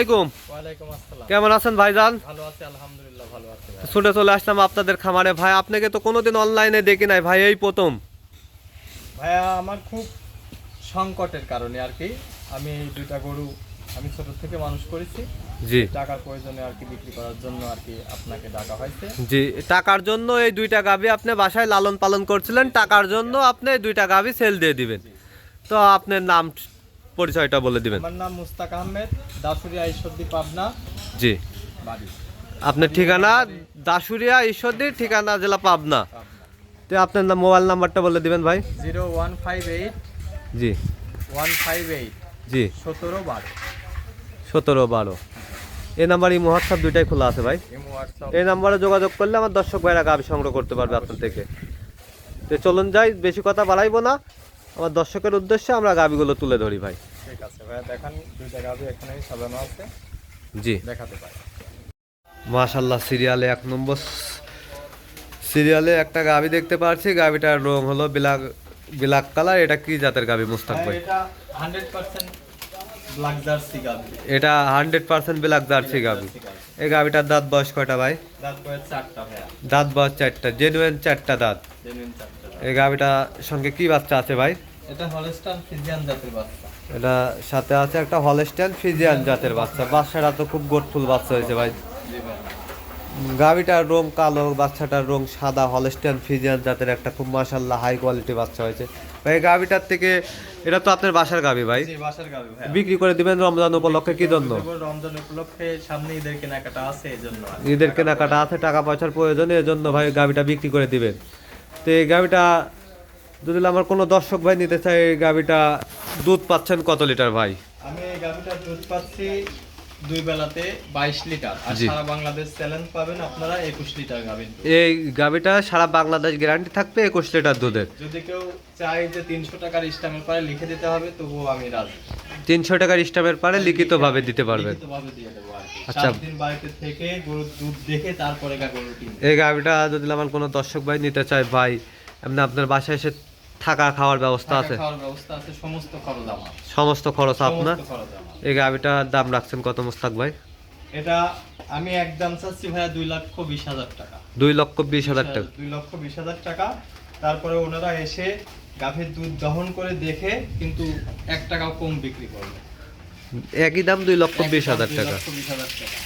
আসসালাম। কেমন আছেন ভাইজান? ছুটে চলে আসলাম আপনাদের খামারে। ভাই আপনাকে তো কোনোদিন অনলাইনে দেখি নাই। ভাই এই প্রথম। ভাইয়া আমার খুব সংকটের কারণে আর কি। আমি দুইটা গরু আমি ছোট থেকে মানুষ করেছি। জি। টাকার প্রয়োজনে আর কি বিক্রি করার জন্য আর কি আপনাকে ডাকা হয়েছে। জি টাকার জন্য এই দুইটা গাভি আপনি বাসায় লালন পালন করছিলেন। টাকার জন্য আপনি দুইটা গাভি সেল দিয়ে দিবেন। তো আপনার নাম পরিচয়টা বলে দিবেন। আমার নাম মুস্তাক আহমেদ দাসুরিয়া ঈশ্বরদী পাবনা। জি। বাড়ি। আপনার ঠিকানা দাসুরিয়া ঈশ্বরদী ঠিকানা জেলা পাবনা। তো আপনার নাম মোবাইল নাম্বারটা বলে দিবেন ভাই। Zero one five eight G. One five eight G. সতেরো বারো। সতেরো বারো। এই নাম্বার এই হোয়াটসঅ্যাপ দুইটাই খোলা আছে ভাই। এই নাম্বারে যোগাযোগ করলে আমার দর্শক ভাইরা গাভি সংগ্রহ করতে পারবে আপনার থেকে। তো চলুন যাই বেশি কথা বাড়াইবো না। আমার দর্শকের উদ্দেশ্যে আমরা গাভিগুলো তুলে ধরি ভাই। ঠিক আছে। ভাইয়া দেখান দুইটা গাভি এখানেই সাজানো আছে। জি। দেখাতে পারি। মাশাল্লাহ সিরিয়ালে এক নম্বর সিরিয়ালে একটা গাভি দেখতে পাচ্ছি গাভিটার রং হলো ব্ল্যাক ব্ল্যাক কালার। এটা কি জাতের গাভি মুস্তাক ভাই? এটা হান্ড্রেড পার্সেন্ট ব্ল্যাক জার্সি গাভি গাভি এই গাভিটার দাঁত বয়স কয়টা ভাই? দাঁত বয়স চারটা জেনুয়েন চারটা দাঁত। এই গাভিটার সঙ্গে কি বাচ্চা আছে ভাই? এটা হলস্টান ফিজিয়ান জাতের বাচ্চা। এটা সাথে আছে একটা হলস্টেন ফিজিয়ান জাতের বাচ্চা। বাচ্চাটা তো খুব গোটফুল বাচ্চা হয়েছে ভাই। গাভিটার রং কালো বাচ্চাটার রং সাদা হলস্টেন ফিজিয়ান জাতের একটা খুব মাশাল্লাহ হাই কোয়ালিটি বাচ্চা হয়েছে। ভাই গাভিটার থেকে এটা তো আপনার বাসার গাভি ভাই? বিক্রি করে দিবেন রমজান উপলক্ষে কি জন্য? রমজান উপলক্ষে সামনে ঈদের কেনাকাটা আছে। ঈদের কেনাকাটা আছে টাকা পয়সার প্রয়োজন এই জন্য ভাই গাভিটা বিক্রি করে দিবেন। তো এই গাভিটা যদি আমার কোনো দর্শক ভাই নিতে চায় এই গাভিটা দুধ পাচ্ছেন কত লিটার ভাই? আমি এই গাভিটার দুধ পাচ্ছি দুই বেলাতে বাইশ লিটার। আর সারা বাংলাদেশ চ্যালেঞ্জ পাবেন আপনারা একুশ লিটার গাভির দুধ। এই গাভিটা সারা বাংলাদেশ গ্যারান্টি থাকবে একুশ লিটার দুধের। যদি কেউ চায় যে তিনশো টাকার স্টামের পরে লিখে দিতে হবে তবুও আমি রাজি। তিনশো টাকার স্টামের পারে লিখিতভাবে দিতে পারবেন। লিখিতভাবে দিয়ে দেবো। আচ্ছা। দিন বাড়িতে থেকে গরুর দুধ দেখে তারপরে গা গরু কিনবে এই গাভিটা যদি আমার কোনো দর্শক ভাই নিতে চায় ভাই এমনি আপনার বাসায় এসে থাকা খাওয়ার ব্যবস্থা আছে? সমস্ত খরচ আমার। সমস্ত খরচ আপনার? এই গাভিটার দাম রাখছেন কত মুস্তাক ভাই? এটা আমি একদম চাচ্ছি ভাইয়া দুই লক্ষ বিশ হাজার টাকা। দুই লক্ষ বিশ হাজার টাকা। দুই লক্ষ বিশ হাজার টাকা। তারপরে ওনারা এসে গাভীর দুধ দহন করে দেখে কিন্তু এক টাকাও কম বিক্রি করবে। একই দাম দুই লক্ষ বিশ হাজার টাকা। লক্ষ বিশ হাজার টাকা।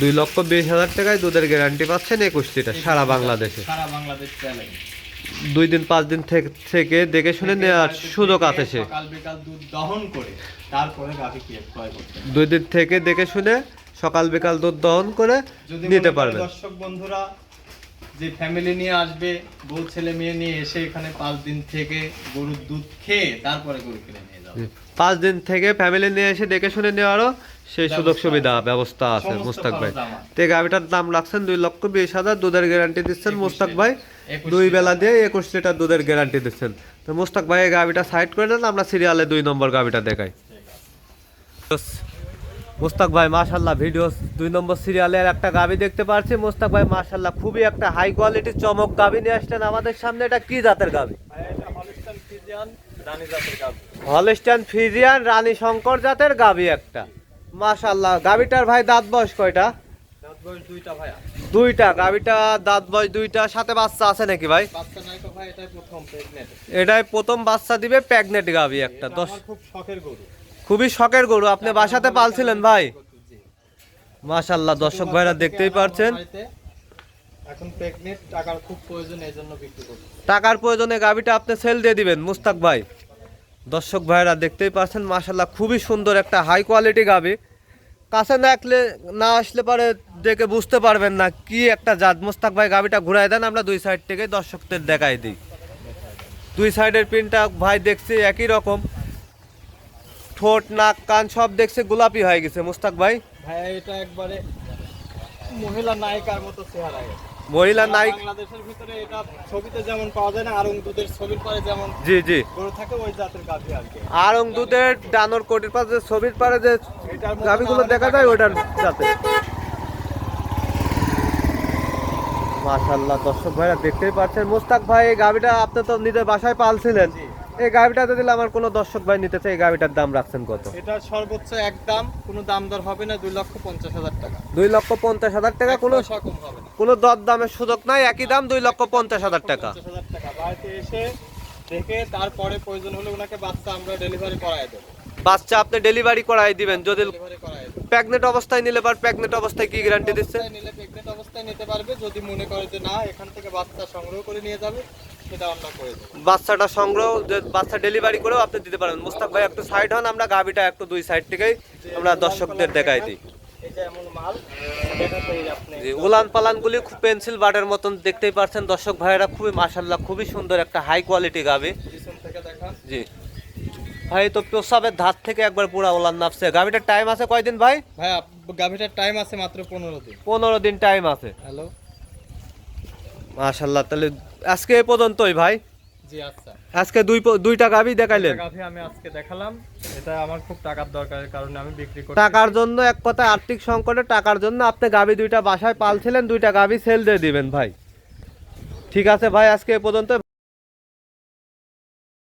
দুই লক্ষ বিশ হাজার টাকায় দুধের গ্যারান্টি পাচ্ছেন একুশ লিটার সারা বাংলাদেশে। সারা বাংলাদেশ চ্যালেঞ্জ দুই দিন পাঁচ দিন থেকে- দেখে শুনে নেওয়ার সুযোগ আছে সে। দুধ দহন করে তারপরে। দুই দিন থেকে দেখে শুনে সকাল বিকাল দুধ দহন করে নিতে পারবেন দর্শক বন্ধুরা যে ফ্যামিলি নিয়ে আসবে বউ ছেলে মেয়ে নিয়ে এসে এখানে পাঁচ দিন থেকে গরুর দুধ খেয়ে তারপরে গরু কিনে নিয়ে যাবে। পাঁচ দিন থেকে ফ্যামিলি নিয়ে এসে দেখে শুনে নেওয়ারও সেই সুযোগ সুবিধা ব্যবস্থা আছে মুস্তাক ভাই। তো গাভিটার দাম রাখছেন দুই লক্ষ বিশ হাজার দুধের গ্যারান্টি দিচ্ছেন মুস্তাক ভাই। দুই বেলা দিয়ে একুশ লিটার দুধের গ্যারান্টি দিচ্ছেন। তো মুস্তাক ভাই এই গাভিটা সাইড করে নেন আমরা সিরিয়ালে দুই নম্বর গাভিটা দেখাই। মুস্তাক ভাই মাশাল্লাহ ভিডিও দুই নম্বর সিরিয়ালের একটা গাবি দেখতে পাচ্ছি মুস্তাক ভাই মাশাল্লাহ খুবই একটা হাই কোয়ালিটির চমক গাভি নিয়ে আসলেন আমাদের সামনে। এটা কি জাতের গাবি হলিস্টান ফিজিয়ান রানী শঙ্কর জাতের গাভি একটা। মাশাল্লাহ গাভিটার ভাই দাঁত বয়স কয়টা? দুইটা গাভিটা দাঁত বয়স দুইটা সাথে বাচ্চা আছে নাকি ভাই? এটাই প্রথম বাচ্চা দিবে প্যাগনেট গাভি একটা দশ। খুবই শখের গরু আপনি বাসাতে পালছিলেন ভাই। মাশাল্লাহ দর্শক ভাইরা দেখতেই পারছেন। এখন টাকার খুব প্রয়োজন এই বিক্রি টাকার প্রয়োজনে গাভিটা আপনি সেল দিয়ে দিবেন মুস্তাক ভাই। দর্শক ভাইরা দেখতেই পাচ্ছেন মাশাল্লাহ খুবই সুন্দর একটা হাই কোয়ালিটি গাভি কাছে না আসলে না আসলে পরে দেখে বুঝতে পারবেন না কি একটা জাত। মুস্তাক ভাই গাবিটা ঘুরাই দেন, আমরা দুই সাইড থেকে দর্শকদের দেখাই দিই। দুই সাইডের পিনটা ভাই দেখছি একই রকম। ঠোঁট, নাক, কান সব দেখছে গোলাপি হয়ে গেছে, মোস্তাক ভাই। ভাই, এটা একবারে মহিলা নায়িকার মতো চেহারা। মহিলা নাইক বাংলাদেশের ভিতরে এটা ছবিতে যেমন পাওয়া যায় না আরং দুধের ছবির পরে যেমন জি জি। গরু থাকে ওই জাতের গাভী আর কি। আরং দুধের ডানোর কোটির পাশে যে ছবির পারে যে গাভিগুলো দেখা যায় ওটার সাথে। মাশাআল্লাহ দর্শক ভাইরা দেখতেই পাচ্ছেন। মোস্তাক ভাই এই গাভীটা আপনি তো নিজের বাসায় পালছিলেন। জি। এই গাভিটাতে দিলে আমার কোনো দর্শক ভাই নিতে চাই এই গাড়িটার দাম রাখছেন কত? এটা সর্বোচ্চ এক দাম কোনো দাম দর হবে না দুই লক্ষ পঞ্চাশ হাজার টাকা। দুই লক্ষ পঞ্চাশ হাজার টাকা কোনো কম হবে না। কোনো দর দামের সুযোগ নাই একই দাম দুই লক্ষ পঞ্চাশ হাজার টাকা। বাড়িতে এসে দেখে তারপরে প্রয়োজন হলে ওনাকে বাচ্চা আমরা ডেলিভারি করাই দেবো। বাচ্চা আপনি ডেলিভারি করাই দিবেন যদি প্রেগনেন্ট অবস্থায় নিলে পার প্রেগনেন্ট অবস্থায় কি গ্যারান্টি দিচ্ছে নিলে প্রেগনেন্ট অবস্থায় নিতে পারবে যদি মনে করে যে না এখান থেকে বাচ্চা সংগ্রহ করে নিয়ে যাবে। বাচ্চাটা সংগ্রহ বাচ্চা ডেলিভারি করেও আপনি দিতে পারেন মুস্তাক ভাই একটু সাইড হন আমরা গাভিটা একটু দুই সাইড থেকেই আমরা দর্শকদের দেখাই দিই। জি উলান পালানগুলি খুব পেন্সিল বাটের মতন দেখতেই পাচ্ছেন। দর্শক ভাইয়েরা খুবই মাশাল্লাহ খুবই সুন্দর একটা হাই কোয়ালিটি গাভি। জি। ভাই তো প্রসাবের ধার থেকে একবার পুরা উলান নাপছে। গাভিটার টাইম আছে কয়দিন ভাই? ভাই গাভিটার টাইম আছে মাত্র পনেরো দিন। পনেরো দিন টাইম আছে। হ্যালো। মাশাল্লাহ তাহলে আজকে এ পর্যন্তই ভাই। জি আচ্ছা। আজকে দুই দুইটা গাভি দেখাইলেন। গাভি আমি আজকে দেখালাম। এটা আমার খুব টাকার দরকারের কারণে আমি বিক্রি করি টাকার জন্য এক কথা আর্থিক সংকটে টাকার জন্য আপনি গাভি দুইটা বাসায় পালছিলেন দুইটা গাভি সেল দিয়ে দিবেন ভাই। ঠিক আছে ভাই আজকে এ পর্যন্ত